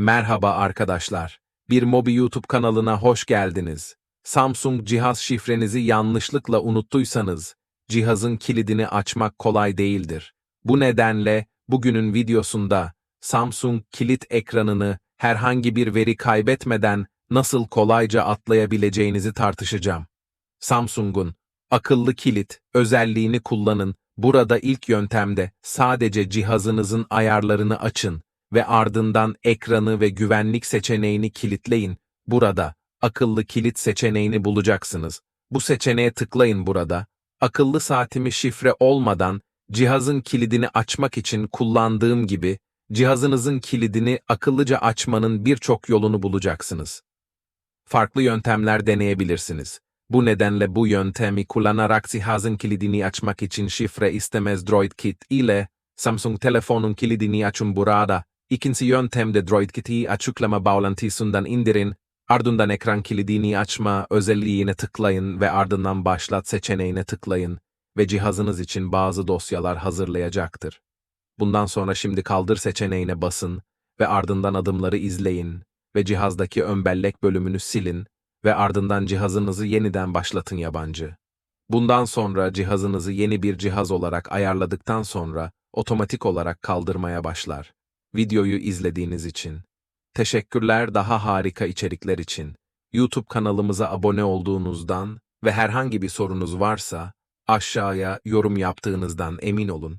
Merhaba arkadaşlar. Bir Mobi YouTube kanalına hoş geldiniz. Samsung cihaz şifrenizi yanlışlıkla unuttuysanız, cihazın kilidini açmak kolay değildir. Bu nedenle bugünün videosunda Samsung kilit ekranını herhangi bir veri kaybetmeden nasıl kolayca atlayabileceğinizi tartışacağım. Samsung'un akıllı kilit özelliğini kullanın. Burada ilk yöntemde sadece cihazınızın ayarlarını açın ve ardından ekranı ve güvenlik seçeneğini kilitleyin. Burada akıllı kilit seçeneğini bulacaksınız. Bu seçeneğe tıklayın burada. Akıllı saatimi şifre olmadan cihazın kilidini açmak için kullandığım gibi cihazınızın kilidini akıllıca açmanın birçok yolunu bulacaksınız. Farklı yöntemler deneyebilirsiniz. Bu nedenle bu yöntemi kullanarak cihazın kilidini açmak için şifre istemez DroidKit ile Samsung telefonun kilidini açın burada. İkinci yöntemde DroidKit'i açıklama bağlantısından indirin, ardından ekran kilidini açma özelliğine tıklayın ve ardından başlat seçeneğine tıklayın ve cihazınız için bazı dosyalar hazırlayacaktır. Bundan sonra şimdi kaldır seçeneğine basın ve ardından adımları izleyin ve cihazdaki ön bellek bölümünü silin ve ardından cihazınızı yeniden başlatın yabancı. Bundan sonra cihazınızı yeni bir cihaz olarak ayarladıktan sonra otomatik olarak kaldırmaya başlar. Videoyu izlediğiniz için. Teşekkürler daha harika içerikler için. YouTube kanalımıza abone olduğunuzdan ve herhangi bir sorunuz varsa aşağıya yorum yaptığınızdan emin olun.